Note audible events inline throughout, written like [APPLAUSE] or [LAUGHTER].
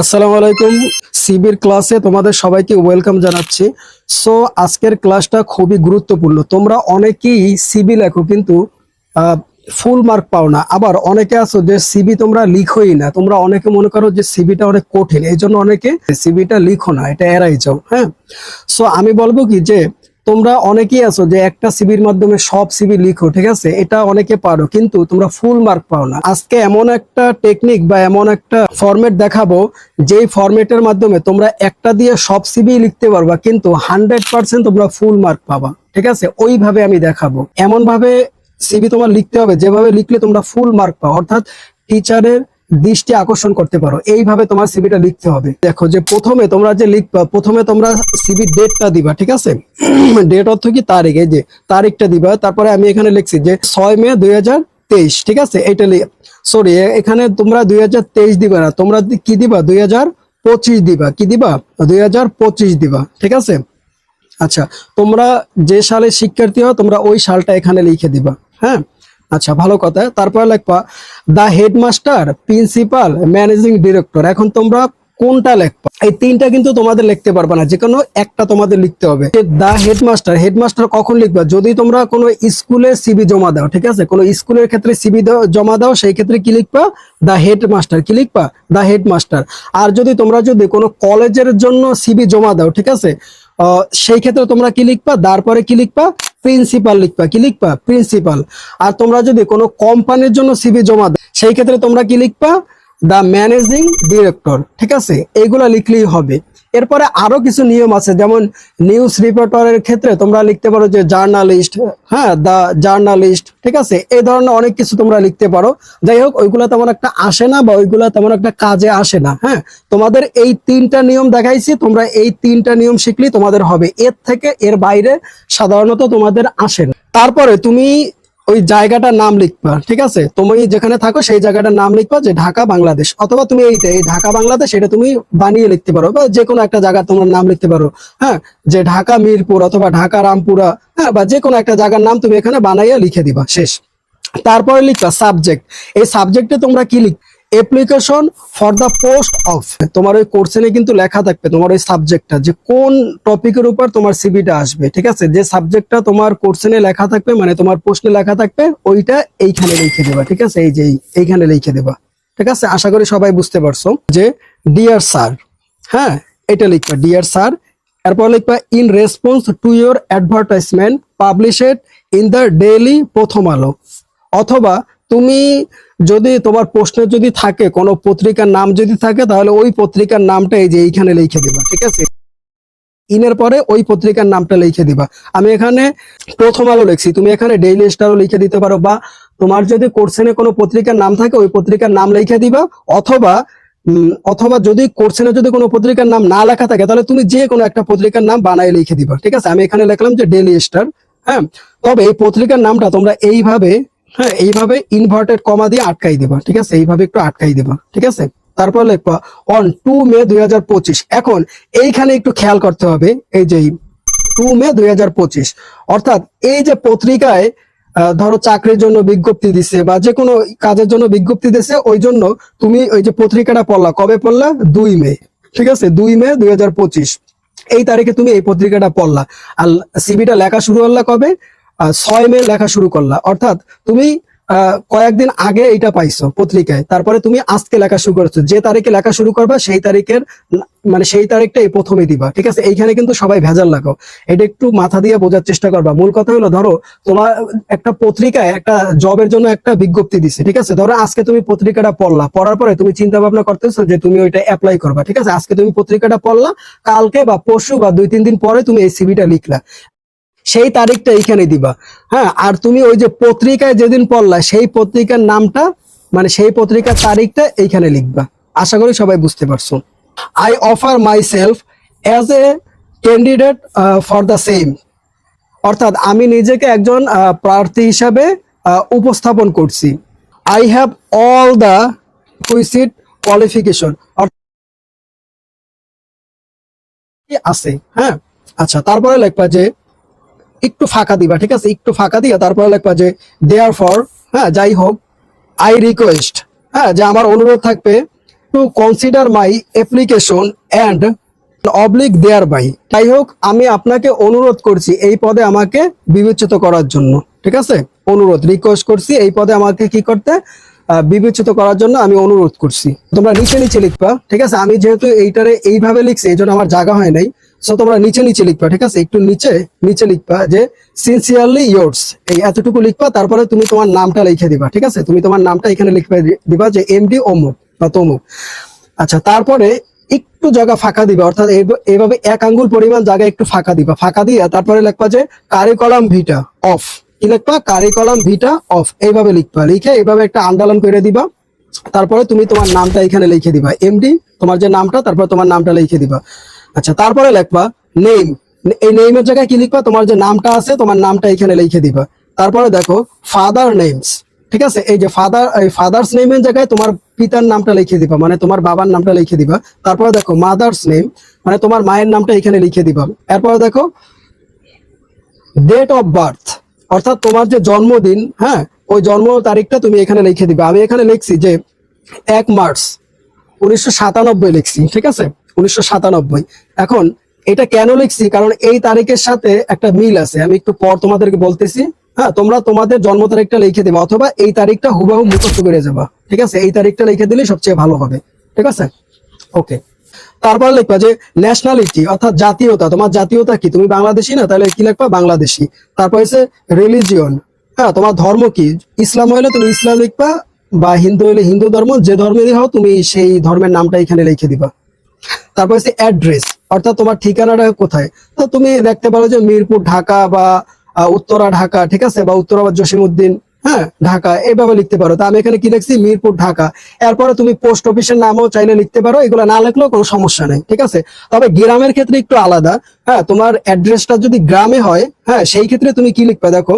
আসসালামু আলাইকুম। সিবির ক্লাসে তোমাদের সবাইকে ওয়েলকাম জানাচ্ছি। সো, আজকের ক্লাসটা খুবই গুরুত্বপূর্ণ। তোমরা অনেকেই সিবি লেখো, কিন্তু ফুল মার্ক পাও না। আবার অনেকে আছো যে সিবি তোমরা লিখোই না। তোমরা অনেকে মনে করো যে সিবিটা অনেক কঠিন। এই জন্য অনেকে সিবিটা লিখো না। এটা এড়াই যাও হ্যাঁ? সো, আমি বলব কি যে তোমরা অনেকেই আছো যে একটা সিবির মাধ্যমে সব সিবি লিখো, ঠিক আছে? এটা অনেকে পারো, কিন্তু তোমরা ফুল মার্ক পাও না। আজকে এমন একটা টেকনিক বা এমন একটা ফরম্যাট দেখাবো, যেই ফরম্যাটের মাধ্যমে তোমরা একটা দিয়ে সব সিবি লিখতে পারবা, কিন্তু হান্ড্রেড পার্সেন্ট তোমরা ফুল মার্ক পাবা, ঠিক আছে? ওইভাবে আমি দেখাবো। এমন ভাবে সিবি তোমার লিখতে হবে, যেভাবে লিখলে তোমরা ফুল মার্ক পাও, অর্থাৎ টিচারের দৃষ্টি আকর্ষণ করতে পারো। এইভাবে তোমার সিবিটা লিখতে হবে। দেখো যে প্রথমে তোমরা যে লিখবা, প্রথমে তোমরা সিবি ডেটটা দিবা, ঠিক আছে? [CLEARS THROAT] ডেট অর্থ কি? তারিখ, এই যে তারিখটা দিবা। তারপরে আমি এখানে লিখছি যে ছয় মে দুই তেইশ, ঠিক আছে? এটা সরি এখানে তোমরা দুই হাজার তেইশ দিবা না। তোমরা কি দিবা? দুই পঁচিশ দিবা। কি দিবা? দুই হাজার পঁচিশ দিবা, ঠিক আছে? আচ্ছা তোমরা যে সালে শিক্ষার্থী হও, তোমরা ওই সালটা এখানে লিখে দিবা হ্যাঁ? আচ্ছা ভালো কথা। তারপরে লিখবা the headmaster principal managing director এখন তোমরা কোনটা লিখবা? এই তিনটা কিন্তু তোমাদের লিখতে পারবে না যে কোনো একটা তোমাদের লিখতে হবে। দা হেডমাস্টার হেডমাস্টার কখন লিখবা? যদি তোমরা কোনো স্কুলে সিবি জমা দাও, ঠিক আছে? কোনো স্কুলের ক্ষেত্রে সিবি জমা দাও, সেই ক্ষেত্রে কি লিখবা? দা হেডমাস্টার কি লিখবা? দা হেডমাস্টার আর যদি তোমরা যদি কোনো কলেজের জন্য সিবি জমা দাও, ঠিক আছে? সেই ক্ষেত্রে তোমরা কি লিখবা? তারপরে কি লিখবা? প্রিন্সিপাল লিখবা, কি লিখবা? প্রিন্সিপাল আর তোমরা যদি কোনো কোম্পানির জন্য সিভি জমা দাও, সেই ক্ষেত্রে তোমরা কি লিখবা? দা ম্যানেজিং ডিরেক্টর ঠিক আছে? এইগুলা লিখলেই হবে। এরপরে আরও কিছু নিয়ম আছে, যেমন নিউজ রিপোর্টারের ক্ষেত্রে তোমরা লিখতে পারো যে জার্নালিস্ট হ্যাঁ দা জার্নালিস্ট ঠিক আছে? এই ধরনের অনেক কিছু তোমরা লিখতে পারো। যাই হোক, ওইগুলা তেমন একটা আসে না বা ওইগুলা তেমন একটা কাজে আসে না হ্যাঁ? তোমাদের এই তিনটা নিয়ম দেখাইছি, তোমরা এই তিনটা নিয়ম শিখলেই তোমাদের হবে। এর থেকে এর বাইরে সাধারণত তোমাদের আসে না। তারপরে তুমি ওই জায়গাটার নাম লিখবা, ঠিক আছে? তুমি যেখানে থাকো সেই জায়গাটার নাম লিখবা যে ঢাকা বাংলাদেশ, অথবা তুমি এইটা এই ঢাকা বাংলাদেশ, এটা তুমি বানিয়ে লিখতে পারো, বা যে কোনো একটা জায়গা তোমার নাম লিখতে পারো হ্যাঁ? যে ঢাকা মিরপুর অথবা ঢাকা রামপুরা হ্যাঁ? বা যে কোনো একটা জায়গার নাম তুমি এখানে বানাইয়া লিখে দিবা, শেষ। তারপরে লিখবা সাবজেক্ট, এই সাবজেক্টে তোমরা কি লিখ application for the post of তোমার ওই কোর্সেনে কিন্তু লেখা থাকবে, তোমার ওই সাবজেক্টটা যে কোন টপিকের উপর তোমার সিবিটা আসবে, ঠিক আছে? যে সাবজেক্টটা তোমার কোর্সেনে লেখা থাকবে মানে তোমার প্রশ্নে লেখা থাকবে, ওইটা এইখানে লিখে দেবা, ঠিক আছে? এই যে এই- এইখানে লিখে দেবা, ঠিক আছে? আশা করি সবাই বুঝতে পারছ যে ডিয়ার স্যার হ্যাঁ এটা লিখবা ডিয়ার স্যার এরপর লিখবা in response to your advertisement published in the daily Prothom Alo, অথবা তুমি যদি তোমার প্রশ্নে যদি থাকে, কোনো পত্রিকার নাম যদি থাকে, তাহলে ওই পত্রিকার নামটা এই যে এইখানে লিখে দিবা, ঠিক আছে? ইনের পরে ওই পত্রিকার নামটা লিখে দিবা। আমি এখানে প্রথম আলো লিখছি। তুমি এখানে ডেইলি স্টারও লিখে দিতে পারো, বা তোমার যদি কোর্সেনে কোনো পত্রিকার নাম থাকে, ওই পত্রিকার নাম লিখে দিবা, অথবা অথবা যদি কোর্সেনে যদি কোনো পত্রিকার নাম না লেখা থাকে, তাহলে তুমি যে কোনো একটা পত্রিকার নাম বানায় লিখে দিবা, ঠিক আছে? আমি এখানে লিখলাম যে ডেইলি স্টার হ্যাঁ? তবে এই পত্রিকার নামটা তোমরা এইভাবে হ্যাঁ এইভাবে ইনভার্টেড কমা দিয়ে আটকাই দিবা, ঠিক আছে? এইভাবে একটু আটকাই দিবা, ঠিক আছে? তারপর লিখবা অন টু মে দুই হাজার পঁচিশ। এখন এইখানে একটু খেয়াল করতে হবে, এই যে টু মে দুই হাজার পঁচিশ, অর্থাৎ এই যে পত্রিকায় ধরো চাকরির জন্য বিজ্ঞপ্তি দিছে বা যে কোনো কাজের জন্য বিজ্ঞপ্তি দিছে, ওই জন্য তুমি ওই যে পত্রিকাটা পড়লা, কবে পড়লা? দুই মে ঠিক আছে? দুই মে দুই হাজার পঁচিশ। এই তারিখে তুমি এই পত্রিকাটা পড়লা। আর সিবিটা লেখা শুরু করলা কবে? ছয় মে লেখা শুরু করলা। অর্থাৎ তুমি কয়েকদিন আগে এটা পাইছো পত্রিকায়। তারপরে তুমি আজকে লেখা শুরু করেছ। যে তারিখে লেখা শুরু করবা, সেই তারিখের মানে সেই তারিখটা এই প্রথমে দিবা। ঠিক আছে? এইখানে কিন্তু সবাই ভেজাল লাগাও এটা একটু মাথা দিয়ে বোঝার চেষ্টা করবা। মূল কথা হলো, ধরো, তোমার একটা পত্রিকায় একটা জবের জন্য একটা বিজ্ঞপ্তি দিছে। ঠিক আছে? ধরো, আজকে তুমি পত্রিকাটা পড়লা। পড়ার পরে তুমি চিন্তা ভাবনা করতেছো যে তুমি ওইটা অ্যাপ্লাই করবা। ঠিক আছে? আজকে তুমি পত্রিকাটা পড়লা। কালকে বা পরশু বা দুই, তিন দিন পরে তুমি এই সিভিটা লিখলা। সেই তারিখটা এইখানে দিবা। হ্যাঁ আর তুমি ওই যে পত্রিকায় যেদিন পড়লা, সেই পত্রিকার নামটা মানে সেই পত্রিকার তারিখটা এইখানে লিখবা। আশা করি সবাই বুঝতে পারছ। I offer myself as a candidate for the same অর্থাৎ আমি নিজেকে একজন প্রার্থী হিসাবে উপস্থাপন করছি। I have all the requisite qualification আছে। হ্যাঁ আচ্ছা তারপরে লেখবা যে একটু ফাঁকা দিবা, ঠিক আছে? একটু ফাঁকা দিয়া তারপরে লিখবা যে দেয়ার ফর হ্যাঁ যাই হোক আই রিকোয়েস্ট হ্যাঁ যে আমার অনুরোধ থাকবে to consider my application and oblige thereby যাই হোক, আমি আপনাকে অনুরোধ করছি এই পদে আমাকে বিবেচিত করার জন্য, ঠিক আছে? অনুরোধ রিকোয়েস্ট করছি এই পদে আমাকে কি করতে বিবেচিত করার জন্য আমি অনুরোধ করছি। তোমরা নিচে নিচে লিখবা, ঠিক আছে? আমি যেহেতু এইটারে এইভাবে লিখছি এই জন্য আমার জায়গা হয় নাই। সো তোমরা নিচে নিচে লিখবা, ঠিক আছে? একটু নিচে নিচে লিখবা যে সিনসিয়ারলি ইয়োর্স এই এতটুকু লিখবা, তারপরে তুমি তোমার নামটা লিখে দিবা, ঠিক আছে? তুমি তোমার নামটা এখানে লিখবে, দিবা যে এমডি অমুক বা তমুক আচ্ছা তারপরে একটু জায়গা ফাঁকা দিবা, অর্থাৎ এইভ- এইভাবে এক আঙ্গুল পরিমাণ জায়গা একটু ফাঁকা দিবা। ফাঁকা দিয়া তারপরে লিখবা যে কারিকলাম ভিটা অফ কি লিখবা? কারিকলাম ভিটা অফ এইভাবে লিখবা। লিখে এইভাবে একটা আন্দোলন করে দিবা। তারপরে তুমি তোমার নামটা এখানে লিখে দিবা। এমডি তোমার যে নামটা, তারপর তোমার নামটা লিখে দিবা। আচ্ছা তারপরে লেখবা নেম এই নেমের জায়গায় কি লিখবা? তোমার যে নামটা আছে, তোমার নামটা এখানে লিখে দিবা। তারপরে দেখো ফাদার নেমস ঠিক আছে? এই যে ফাদার এই ফাদার্স নেমের জায়গায় তোমার পিতার নামটা লিখে দিবা মানে তোমার বাবার নামটা লিখে দিবা। তারপরে দেখো মাদার্স নেম মানে তোমার মায়ের নামটা এখানে লিখে দিবা। এরপরে দেখো ডেট অফ বার্থ অর্থাৎ তোমার যে জন্মদিন হ্যাঁ? ওই জন্ম তারিখটা তুমি এখানে লিখে দিবা। আমি এখানে লিখছি যে, এক মার্চ, উনিশশো সাতানব্বই লিখছি, ঠিক আছে? উনিশশো সাতানব্বই। এখন এটা কেন লিখছি? কারণ এই তারিখের সাথে একটা মিল আছে। আমি একটু পর তোমাদেরকে বলতেছি। হ্যাঁ তোমরা তোমাদের জন্ম তারিখটা লিখে দিবা অথবা এই তারিখটা হুবাহু মুখস্থ করে যাবা। ঠিক আছে? এই তারিখটা লিখে দিলে সবচেয়ে ভালো হবে। ঠিক আছে? ওকে। তারপর লিখবা যে ন্যাশনালিটি অর্থাৎ জাতীয়তা। তোমার জাতীয়তা কি? তুমি বাংলাদেশি না? তাহলে কি লিখবা? বাংলাদেশি। তারপর হচ্ছে রিলিজিয়ন হ্যাঁ তোমার ধর্ম কি? ইসলাম হলে তুমি ইসলাম লিখবা বা হিন্দু হলে হিন্দু ধর্ম। যে ধর্মেরই হও, তুমি সেই ধর্মের নামটা এখানে লিখে দিবা। তারপর হচ্ছে অ্যাড্রেস অর্থাৎ তোমার ঠিকানাটা কোথায়? তো তুমি দেখতে পারো যে মিরপুর, ঢাকা বা উত্তরা, ঢাকা, ঠিক আছে? বা উত্তরা বা জসিমউদ্দিন হ্যাঁ ঢাকা, এইভাবে লিখতে পারো। তা আমি এখানে কি লিখছি মিরপুর, ঢাকা। এরপরে তুমি পোস্ট অফিসের নামও চাইলে লিখতে পারো। এগুলো না লিখলেও কোনো সমস্যা নেই, ঠিক আছে? তবে গ্রামের ক্ষেত্রে একটু আলাদা হ্যাঁ? তোমার অ্যাড্রেসটা যদি গ্রামে হয় হ্যাঁ সেই ক্ষেত্রে তুমি কি লিখবে? দেখো,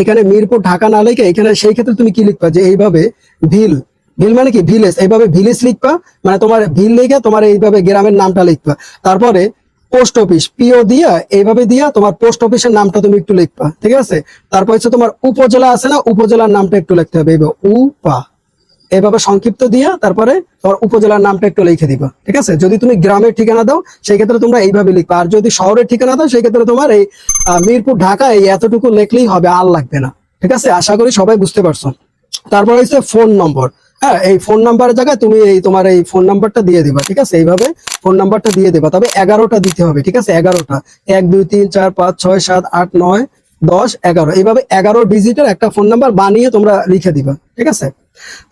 এখানে মিরপুর, ঢাকা না লিখে এখানে সেই ক্ষেত্রে তুমি কি লিখবে? যে এইভাবে, ভিল ভিল মানে কি? ভিলেজ। এইভাবে ভিলেজ লিখবা মানে তোমার ভিল লিখে তোমার এইভাবে গ্রামের নামটা লিখবা। তারপরে পোস্ট অফিস, পিও দিয়া, এইভাবে দিয়া তোমার পোস্ট অফিসের নামটা তুমি একটু লিখবা, ঠিক আছে? তারপর হচ্ছে তোমার উপজেলা আছে না, উপজেলার নামটা একটু লিখতে হবে। এইভাবে উপা। এভাবে সংক্ষিপ্ত দিয়া তারপরে তোমার উপজেলার নামটা একটু লিখে দিবা, ঠিক আছে? যদি তুমি গ্রামের ঠিকানা দাও, সেই ক্ষেত্রে তোমরা এইভাবে লিখবা। আর যদি শহরের ঠিকানা দাও, সেই ক্ষেত্রে তোমার এই মিরপুর, ঢাকা, এই এতটুকু লিখলেই হবে, আর লাগবে না, ঠিক আছে? আশা করি সবাই বুঝতে পারছ। তারপর হচ্ছে ফোন নম্বর। হ্যাঁ এই ফোন নাম্বারের জায়গায় তুমি এই তোমার এই ফোন নাম্বারটা দিয়ে দিবা, ঠিক আছে? এইভাবে ফোন নাম্বারটা দিয়ে দিবা। তবে এগারোটা দিতে হবে, ঠিক আছে? এগারোটা। এক, দুই, তিন, চার, পাঁচ, ছয়, সাত, আট, নয়, দশ, এগারো। এইভাবে এগারো ডিজিটের একটা ফোন নাম্বার বানিয়ে তোমরা লিখে দিবা, ঠিক আছে?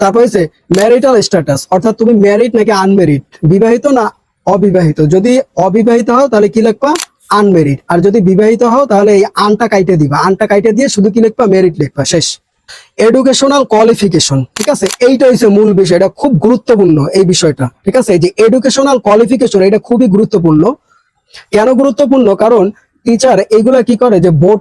তারপর হচ্ছে ম্যারিটাল স্ট্যাটাস অর্থাৎ তুমি ম্যারিড নাকি আনমেরিড বিবাহিত না অবিবাহিত? যদি অবিবাহিত হও, তাহলে কি লিখবা? আনমেরিড আর যদি বিবাহিত হও, তাহলে এই আনটা কাইটে দিবা। আনটা কাইটে দিয়ে শুধু কি লিখবা? মেরিট লিখবা, শেষ। এডুকেশনাল কোয়ালিফিকেশন ঠিক আছে? এইটা হচ্ছে মূল বিষয়, এটা খুব গুরুত্বপূর্ণ এই বিষয়টা, ঠিক আছে? যে এডুকেশনাল কোয়ালিফিকেশন এটা খুবই গুরুত্বপূর্ণ। কেন গুরুত্বপূর্ণ? কারণ টিচার এইগুলা কি করে যে বোর্ড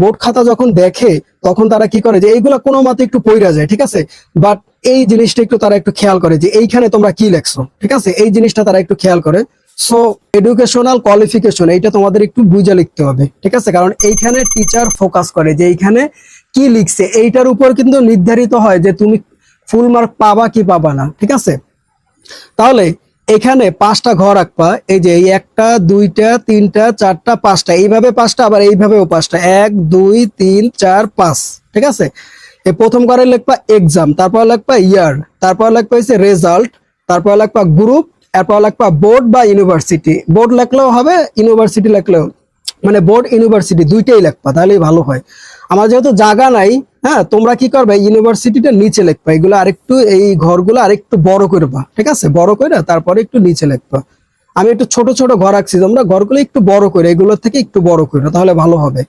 বোর্ড খাতা যখন দেখে, তখন তারা কি করে যে এইগুলা কোনো মতে একটু পইরা যায়, ঠিক আছে? বাট এই জিনিসটা একটু তারা একটু খেয়াল করে যে এইখানে তোমরা কি লেখছো, ঠিক আছে? এই জিনিসটা তারা একটু খেয়াল করে। সো এডুকেশনাল কোয়ালিফিকেশন এইটা তোমাদের একটু বুঝে লিখতে হবে, ঠিক আছে? কারণ এইখানে টিচার ফোকাস করে যে এইখানে কি লিখছে, এইটার উপর কিন্তু নির্ধারিত হয় যে তুমি ফুল মার্ক পাবা কি পাবা না, ঠিক আছে? তাহলে এখানে পাঁচটা ঘর রাখবা, এই যে এই একটা, দুইটা, তিনটা, চারটা, পাঁচটা, এইভাবে পাঁচটা, আবার এইভাবেও পাঁচটা, এক, দুই, তিন, চার, পাঁচ, ঠিক আছে? এই প্রথম ঘরে লিখবা এক্সাম তারপর লিখবা ইয়ার তারপর লিখবা হচ্ছে রেজাল্ট তারপর লিখবা গ্রুপ এরপর লিখবা বোর্ড বা ইউনিভার্সিটি বোর্ড লিখলেও হবে ইউনিভার্সিটি লিখলেও মানে বোর্ড ইউনিভার্সিটি দুইটাই লিখবা, তাহলেই ভালো হয়। আমার যেহেতু জায়গা নাই হ্যাঁ তোমরা কি করবে, ইউনিভার্সিটিটা নিচে লিখবা। এগুলো আরেকটু, এই ঘরগুলো আরেকটু বড় করবা, ঠিক আছে? বড় করে তারপরে একটু নিচে লিখবা। আমি একটু ছোট ছোট ঘর রাখছি তোমরা ঘরগুলো একটু বড় করে, এগুলোর থেকে একটু বড় করে, তাহলে ভালো হবে।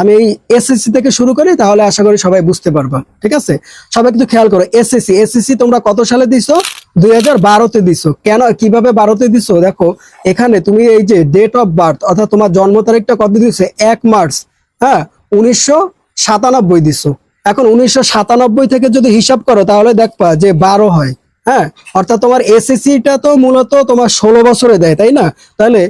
আমি এই এসএসসি থেকে শুরু করি, তাহলে আশা করি সবাই বুঝতে পারবা, ঠিক আছে? সবাই কিন্তু খেয়াল করো এসএসসি এসএসসি তোমরা কত সালে দিছো? দুই হাজার বারোতে দিছো। কেন, কীভাবে বারোতে দিছো? দেখো, এখানে তুমি এই যে ডেট অফ বার্থ অর্থাৎ তোমার জন্ম তারিখটা কত দিছো? এক মার্চ হ্যাঁ? উনিশশো সাতানব্বই দিছো। এখন উনিশশো সাতানব্বই থেকে যদি হিসাব করো, তাহলে দেখবা যে বারো হয় হ্যাঁ? অর্থাৎ তোমার এসএসসিটা তো মূলত তোমার ষোলো বছরে দেয়, তাই না? তাহলে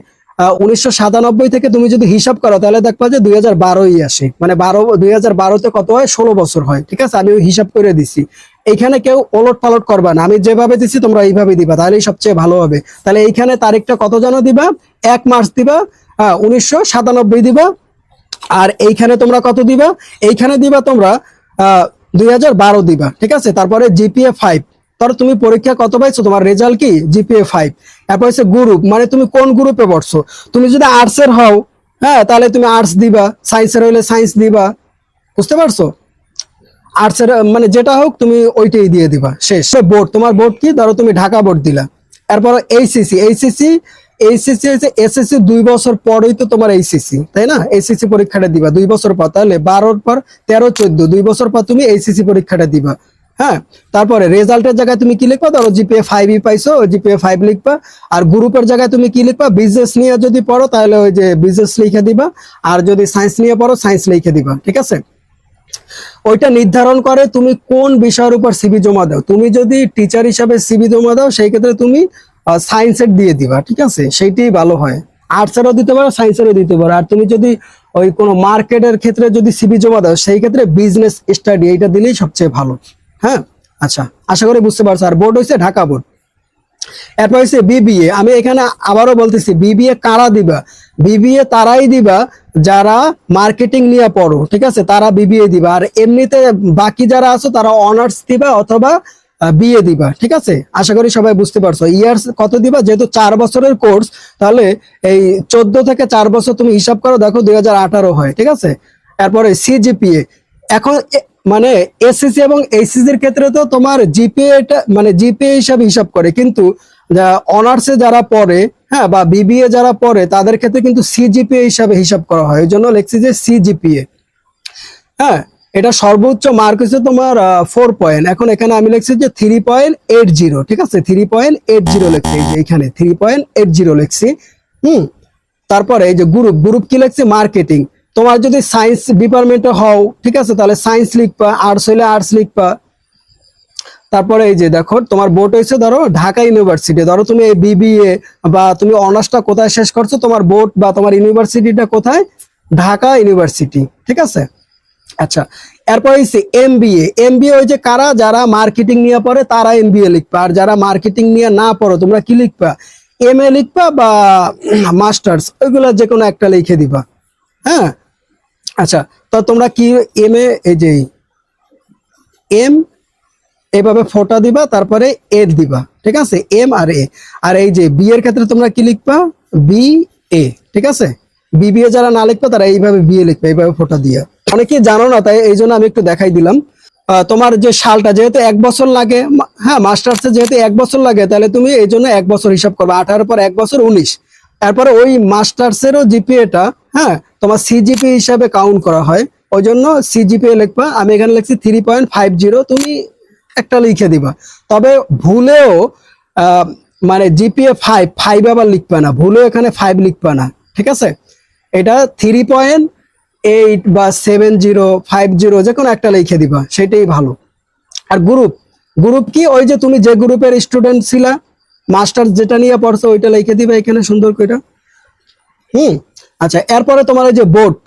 উনিশশো সাতানব্বই থেকে তুমি যদি হিসাব করো, তাহলে দেখবা যে দুই হাজার বারোই আসে। মানে বারো, দুই হাজার বারোতে কত হয়? ষোলো বছর হয়, ঠিক আছে? আমি হিসাব করে দিছি। এইখানে কেউ ওলট পালট করবা না। আমি যেভাবে দিছি, তোমরা এইভাবে দিবা, তাহলেই সবচেয়ে ভালো হবে। তাহলে এইখানে তারিখটা কত যেন দিবা? এক মার্চ দিবা হ্যাঁ উনিশশো সাতানব্বই দিবা আর এইখানে তোমরা কত দিবা? এইখানে দিবা তোমরা দুই হাজার বারো দিবা, ঠিক আছে? তারপরে জিপিএ ফাইভ ধরো তুমি পরীক্ষা কত পাইছো? তোমার রেজাল্ট কি? জিপিএ ফাইভ তারপর হচ্ছে গ্রুপ মানে তুমি কোন গ্রুপে পড়ছো? তুমি যদি আর্টস এর হও হ্যাঁ তাহলে তুমি আর্টস দিবা সায়েন্সের হইলে সায়েন্স দিবা, বুঝতে পারছ? আর্টস এর মানে যেটা হোক, তুমি ওইটাই দিয়ে দিবা, শেষ। বোর্ড তোমার বোর্ড কি? ধরো তুমি ঢাকা বোর্ড দিলা। এরপর এইচসিসি এইচসিসি এইচসিসি হচ্ছে এসএসসি দুই বছর পরেই তো তোমার এইচসিসি তাই না? এইচসিসি পরীক্ষাটা দিবা, দুই বছর পর, তাহলে বারোর পর তেরো, চোদ্দ, দুই বছর পর তুমি এইচসিসি পরীক্ষাটা দিবা হ্যাঁ? তারপরে রেজাল্টের জায়গায় তুমি কি লিখবা? ধরো জিপিএ ফাইভই পাইছো জিপিএ ফাইভ লিখবা, আর গ্রুপের জায়গায় তুমি কি লিখবা? বিজনেস নিয়ে যদি পড়ো, তাহলে ওই যে বিজনেস লিখে দিবা, আর যদি সায়েন্স নিয়ে পড়ো সায়েন্স লিখে দিবা, ঠিক আছে? ওইটা নির্ধারণ করে তুমি কোন বিষয়ের উপর সিবি জমা দাও। তুমি যদি টিচার হিসাবে সিবি জমা দাও, সেই ক্ষেত্রে তুমি সায়েন্সের দিয়ে দিবা, ঠিক আছে? সেইটাই ভালো হয়। আর্টসেরও দিতে পারো সায়েন্সেরও দিতে পারো। আর তুমি যদি ওই কোনো মার্কেটের ক্ষেত্রে যদি সিবি জমা দাও, সেই ক্ষেত্রে বিজনেস স্টাডি এইটা দিলেই সবচেয়ে ভালো। হ্যাঁ? আচ্ছা আশা করি বুঝতে পারছ। আর বোর্ড হচ্ছে ঢাকা বোর্ড এরপর হচ্ছে বিবিএ আমি এখানে আবারও বলতেছি বিবিএ কারা দিবা? বিবিএ তারাই দিবা যারা মার্কেটিং নিয়ে পড়ো, ঠিক আছে? তারা বিবিএ দিবা। আর এমনিতে বাকি যারা আছো, তারা অনার্স দিবা অথবা বিএ দিবা, ঠিক আছে? আশা করি সবাই বুঝতে পারছ। ইয়ার্স কত দিবা? যেহেতু চার বছরের কোর্স তাহলে এই চোদ্দ থেকে চার বছর তুমি হিসাব করো, দেখো দু হাজার আঠারো হয়, ঠিক আছে? তারপরে সিজিপিএ এখন মানে এসএসসি এবং এইচএসসির ক্ষেত্রে তো তোমার জিপিএ মানে জিপিএ হিসাবে হিসাব করে, কিন্তু অনার্সে যারা পড়ে হ্যাঁ বা বিবিএ যারা পড়ে, তাদের ক্ষেত্রে কিন্তু সিজিপিএ হিসাবে হিসাব করা হয়। এই জন্য লিখছি যে সিজিপিএ হ্যাঁ এটা সর্বোচ্চ মার্ক হচ্ছে তোমার ফোর পয়েন্ট এখন এখানে আমি লিখছি যে থ্রি পয়েন্ট এইট জিরো ঠিক আছে? থ্রি পয়েন্ট এইট জিরো লিখছি, এই যে এখানে থ্রি পয়েন্ট এইট জিরো লিখছি। হুম? তারপরে এই যে গ্রুপ গ্রুপ কি লিখছি? মার্কেটিং তোমার যদি সায়েন্স ডিপার্টমেন্টে হও, ঠিক আছে? তাহলে সায়েন্স লিখবা আর্টস হলে আর্টস লিখবা। তারপরে এই যে দেখো, তোমার বোর্ড হয়েছে ধরো ঢাকা ইউনিভার্সিটি ধরো তুমি বিবিএ বা তুমি অনার্সটা কোথায় শেষ করছ? তোমার বোর্ড বা তোমার ইউনিভার্সিটিটা কোথায়? ঢাকা ইউনিভার্সিটি ঠিক আছে? আচ্ছা এরপর হচ্ছে এম বিএ এম বিএ ওই যে কারা, যারা মার্কেটিং নিয়ে পড়ে, তারা এম বিএ লিখবা। আর যারা মার্কেটিং নিয়ে না পড়ো, তোমরা কি লিখবা? এম এ লিখবা বা মাস্টার্স ওইগুলো যে কোনো একটা লিখে দিবা। হ্যাঁ? আচ্ছা তো তোমরা কি এম এ এই যে এম এভাবে ফোটা দিবা, তারপরে এ দিবা। ঠিক আছে? এম আর এ আর এই যে বি এর ক্ষেত্রে তোমরা কি লিখবা? বি এ ঠিক আছে? বিবিএ যারা না লিখবে, তারা এইভাবে বিএ লিখবে, এইভাবে ফোটা দিয়ে। অনেকেই জানো না, তাই এই জন্য আমি একটু দেখাই দিলাম। তোমার যে সালটা, যেহেতু এক বছর লাগে হ্যাঁ মাস্টার্সে যেহেতু এক বছর লাগে, তাহলে তুমি এই জন্য এক বছর হিসাব করবে। আঠারো পর এক বছর উনিশ। তারপরে ওই মাস্টার্সেরও জিপিএটা হ্যাঁ তোমার সিজিপি হিসাবে কাউন্ট করা হয়। ওই জন্য সিজিপিএ লিখবা। আমি এখানে লিখছি থ্রি পয়েন্ট ফাইভ জিরো তুমি একটা লিখে দিবা। তবে ভুলেও মানে জিপিএ ফাইভ ফাইভ আবার লিখবে না। ভুলেও এখানে ফাইভ লিখবে না। ঠিক আছে? এটা থ্রি পয়েন্ট এইট বা সেভেন জিরো ফাইভ জিরো যে কোনো একটা লিখে দিবা, সেটাই ভালো। আর গ্রুপ গ্রুপ কি? ওই যে তুমি যে গ্রুপের স্টুডেন্ট ছিলা মাস্টার যেটা নিয়ে পড়ছো, ওইটা লিখে দিবা এখানে সুন্দর করে। হুম? আচ্ছা এরপরে তোমার ওই যে বোর্ড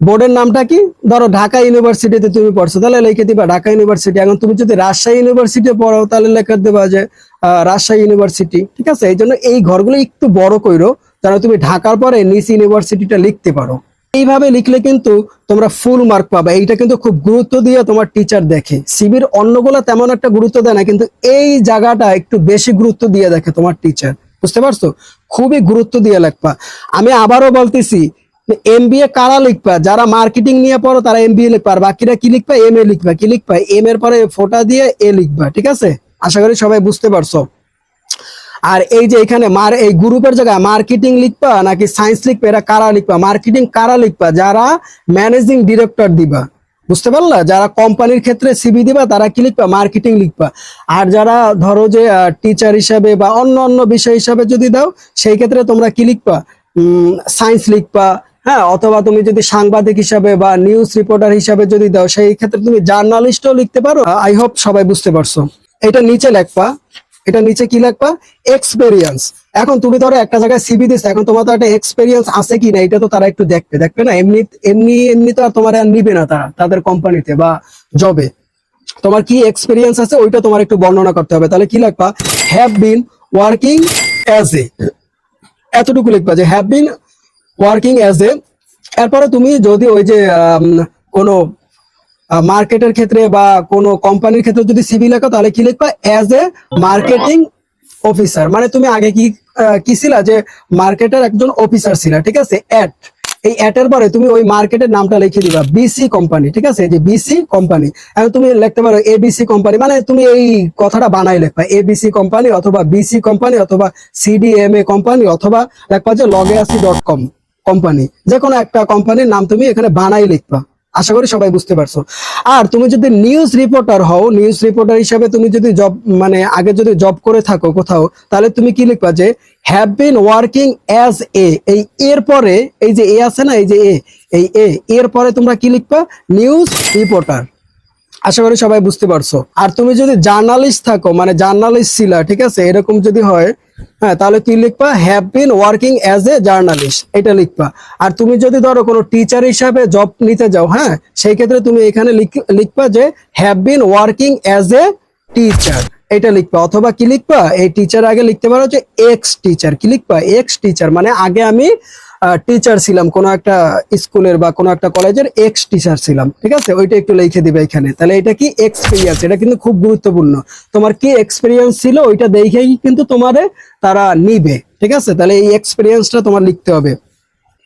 বোর্ডের নামটা কি? ধরো ঢাকা ইউনিভার্সিটিতে তুমি পড়ছো, তাহলে লিখে দিবা ঢাকা ইউনিভার্সিটি। এখন তুমি যদি রাজশাহী ইউনিভার্সিটি পড়ো, তাহলে লেখা দেবা যে রাজশাহী ইউনিভার্সিটি, ঠিক আছে? এই জন্য এই ঘরগুলো একটু বড় কইরো যেন তুমি ঢাকার পরে নিস ইউনিভার্সিটিটা লিখতে পারো। এইভাবে লিখলে কিন্তু তোমরা ফুল মার্ক পাবে। এইটা কিন্তু খুব গুরুত্ব দিয়ে তোমার টিচার দেখে। সিবির অন্যগুলো তেমন একটা গুরুত্ব দেয় না, কিন্তু এই জায়গাটা একটু বেশি গুরুত্ব দিয়ে দেখে তোমার টিচার বুঝতে পারছ? খুবই গুরুত্ব দিয়ে লিখবা। আমি আবারও বলতেছি এম বি এ কারা লিখবা? যারা মার্কেটিং নিয়ে পড়ো, তারা এম বি এ লিখবা। আর বাকিরা কি লিখবা? এম এ লিখবা। কি লিখবা? এম এর পরে ফোটা দিয়ে এ লিখবা। ঠিক আছে? আশা করি সবাই বুঝতে পারছ। আর এই যে এখানে মার, এই গ্রুপের জায়গায় মার্কেটিং লিখবা নাকি সায়েন্স লিখবা এরা কারা লিখবা? মার্কেটিং কারা লিখবা? যারা ম্যানেজিং ডিরেক্টর দিবা। বুঝতে পারলা? যারা কোম্পানির ক্ষেত্রে সিবি দিবা, তারা কি লিখবা? মার্কেটিং লিখবা। আর যারা ধরো যে টিচার হিসাবে বা অন্য অন্য বিষয় হিসাবে যদি দাও, সেই ক্ষেত্রে তোমরা কি লিখবা? সায়েন্স লিখবা হ্যাঁ? অথবা তুমি যদি সাংবাদিক হিসাবে বা নিউজ রিপোর্টার হিসাবে যদি দাও, সেই ক্ষেত্রে তুমি জার্নালিস্টও লিখতে পারো। আই হোপ সবাই বুঝতে পারছ। এটা নিচে লেখবা। এটা নিচে কি লাগবা এক্সপেরিয়েন্স এখন তুমি ধরো একটা জায়গায় সিবি দিস এখন তোমার তো একটা এক্সপিরিয়েন্স আছে কি না, এটা তো তারা একটু দেখবে। দেখবে না? এমনি এমনি এমনি তো আর তোমার আর নিবে না তারা, তাদের কোম্পানিতে বা জবে তোমার কি এক্সপিরিয়েন্স আছে, ওইটা তোমার একটু বর্ণনা করতে হবে। তাহলে কি লাগবা have been working as a এতটুকু লিখবা যে have been working as a এরপরে তুমি যদি ওই যে কোনো মার্কেটের ক্ষেত্রে বা কোনো কোম্পানির ক্ষেত্রে যদি সিভি লেখো, তাহলে কি লিখবা? অ্যাজ এ মার্কেটিং অফিসার মানে তুমি আগে কি কি ছিলা? যে মার্কেটের একজন অফিসার ছিলা, ঠিক আছে? অ্যাট এই অ্যাটের পরে তুমি ওই মার্কেটের নামটা লিখে দিবা বিসি কোম্পানি ঠিক আছে? যে বিসি কোম্পানি এখন তুমি লিখতে পারো এবিসি কোম্পানি মানে তুমি এই কথাটা বানাই লিখবা এবিসি কোম্পানি অথবা বিসি কোম্পানি অথবা সিডিএমএ কোম্পানি অথবা লিখবা যে লগেআসি ডট কম কোম্পানি যে কোনো একটা কোম্পানির নাম তুমি এখানে বানাই লিখবা। আশা করি সবাই বুঝতে পারছ। আর তুমি যদি নিউজ রিপোর্টার হও নিউজ রিপোর্টার হিসাবে তুমি যদি জব মানে আগে যদি জব করে থাকো কোথাও, তাহলে তুমি কি লিখবা যে have been working as a এই এর পরে, এই যে এ আছে না, এই যে এ, এই এ, এর পরে তোমরা কি লিখবা? নিউজ রিপোর্টার আশা করি সবাই বুঝতে পারছ। আর তুমি যদি জার্নালিস্ট থাকো মানে জার্নালিস্ট ছিলা, ঠিক আছে? এরকম যদি হয় হ্যাঁ তাহলে কি লিখবা? Have been working as a journalist এটা লিখবা। আর তুমি যদি ধরো কোনো টিচার হিসাবে জব নিতে যাও হ্যাঁ সেই ক্ষেত্রে তুমি এখানে লিখ- লিখবা যে have been working as a teacher এটা লিখবা। অথবা কি লিখবা? এই টিচার আগে লিখতে পারো যে এক্স টিচার কি লিখবা? এক্স টিচার মানে আগে আমি টিচার ছিলাম, কোনো একটা স্কুলের বা কোনো একটা কলেজের এক্স টিচার ছিলাম, ঠিক আছে? ওইটা একটু লিখে দিবে এখানে। তাহলে এটা কি এক্সপিরিয়েন্স এটা কিন্তু খুব গুরুত্বপূর্ণ। তোমার কি এক্সপিরিয়েন্স ছিল? ওইটা দেখেই কিন্তু তোমারে তারা নিবে, ঠিক আছে? তাহলে এই এক্সপিরিয়েন্সটা তোমার লিখতে হবে।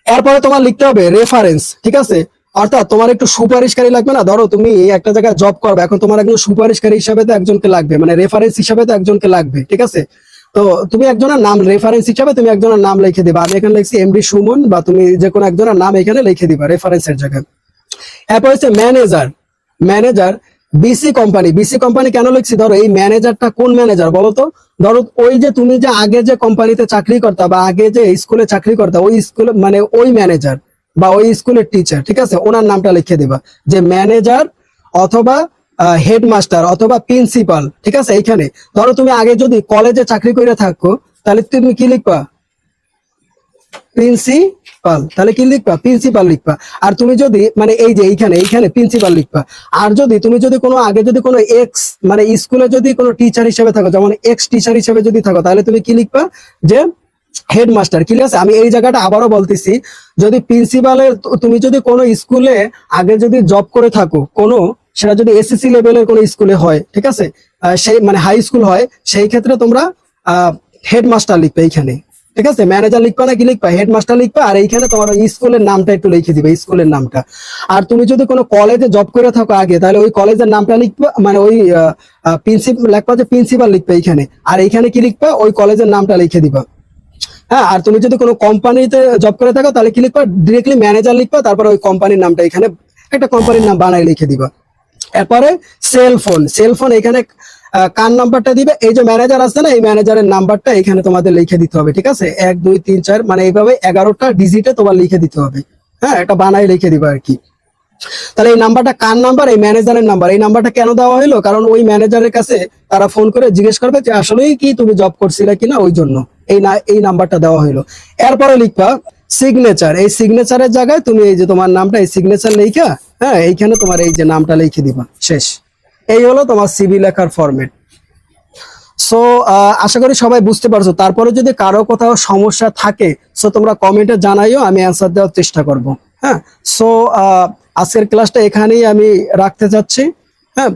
এরপরে তোমার লিখতে হবে রেফারেন্স ঠিক আছে? অর্থাৎ তোমার একটু সুপারিশকারী লাগবে না? ধরো তুমি একটা জায়গায় জব করবে, এখন তোমার একজন সুপারিশকারী হিসাবে তো একজনকে লাগবে মানে রেফারেন্স হিসাবে তো একজনকে লাগবে, ঠিক আছে? তো তুমি একজনের নাম রেফারেন্স হিসাবে তুমি একজনের নাম লিখে দিবা। আমি এখানে লিখছি এমডি সুমন বা তুমি যে কোনো একজনের নাম এখানে লিখে দিবা রেফারেন্সের জায়গায়। এরপর হচ্ছে manager manager BC company BC company কেন লিখছি? ধরো এই ম্যানেজারটা কোন ম্যানেজার বলো তো ধরো ওই যে তুমি যে আগে যে কোম্পানিতে চাকরি করতা বা আগে যে স্কুলে চাকরি করতা, ওই স্কুলে মানে ওই ম্যানেজার বা ওই স্কুলের টিচার ঠিক আছে? ওনার নামটা লিখে দিবা। যে ম্যানেজার অথবা হেডমাস্টার অথবা প্রিন্সিপাল ঠিক আছে? এইখানে। ধরো তুমি আগে যদি কলেজে চাকরি করে থাকো, তাহলে তুমি কি লিখবা? প্রিন্সিপাল তাহলে কি লিখবা? প্রিন্সিপাল লিখবা। আর তুমি যদি মানে এই যে এইখানে এইখানে প্রিন্সিপাল লিখবা। আর যদি তুমি যদি কোনো, আগে যদি কোনো এক্স মানে স্কুলে যদি কোনো টিচার হিসেবে থাকো, যেমন এক্স টিচার হিসেবে যদি থাকো, তাহলে তুমি কি লিখবা? যে হেডমাস্টার ঠিক আছে? আমি এই জায়গাটা আবারও বলতেছি, যদি প্রিন্সিপালের তুমি যদি কোনো স্কুলে আগে যদি জব করে থাকো, কোনো সেটা যদি এসএসসি লেভেলের কোনো স্কুলে হয়, ঠিক আছে? সেই মানে হাই স্কুল হয়, সেই ক্ষেত্রে তোমরা হেডমাস্টার লিখবে এইখানে, ঠিক আছে? ম্যানেজার লিখবা না কি লিখবা? হেডমাস্টার লিখবা, আর এইখানে তোমার স্কুলের নামটা একটু লিখে দিবে স্কুলের নামটা। আর তুমি যদি কোনো কলেজে জব করে থাকো আগে, তাহলে ওই কলেজের নামটা লিখবা মানে ওই প্রিন্সিপাল লিখবা যে প্রিন্সিপাল লিখবে এইখানে। আর এইখানে কি লিখবা? ওই কলেজের নামটা লিখে দিবা। হ্যাঁ আর তুমি যদি কোনো কোম্পানিতে জব করে থাকো, তাহলে কি লিখবা? ডিরেক্টলি ম্যানেজার লিখবা, তারপর ওই কোম্পানির নামটা এখানে, একটা কোম্পানির নাম বানায় লিখে দিবা। এরপরে সেল ফোন সেল ফোন এখানে কার নাম্বারটা দিবে? এই যে ম্যানেজার আছে না, এই ম্যানেজারের নাম্বারটা এখানে তোমাদের লিখে দিতে হবে, ঠিক আছে? এক, দুই, তিন, চার মানে এইভাবে এগারোটা ডিজিটে তোমার লিখে দিতে হবে। হ্যাঁ এটা বানাই লিখে দিবে আর কি। তাহলে এই নাম্বারটা কার নাম্বার এই ম্যানেজারের নাম্বার এই নাম্বারটা কেন দেওয়া হলো কারণ ওই ম্যানেজারের কাছে তারা ফোন করে জিজ্ঞেস করবে যে, আসলেই কি তুমি জব করছিলে কিনা? ওই জন্য এই না, এই নাম্বারটা দেওয়া হলো এরপরে লিখবা সিগনেচার এই সিগনেচারের জায়গায় তুমি এই যে তোমার নামটা, এই সিগনেচার লেখা হ্যাঁ এইখানে তোমার এই যে নামটা লিখে দিবা। শেষ। এই হলো তোমার সিভি লেখার ফরম্যাট সো আশা করি সবাই বুঝতে পারছ। তারপরে যদি কারও কোথাও সমস্যা থাকে সো তোমরা কমেন্টে জানাইও, আমি অ্যান্সার দেওয়ার চেষ্টা করব। হ্যাঁ সো আজকের ক্লাসটা এখানেই আমি রাখতে চাচ্ছি। হ্যাঁ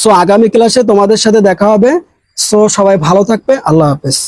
সো আগামী ক্লাসে তোমাদের সাথে দেখা হবে। সো সবাই ভালো থাকবে। আল্লাহ হাফেজ।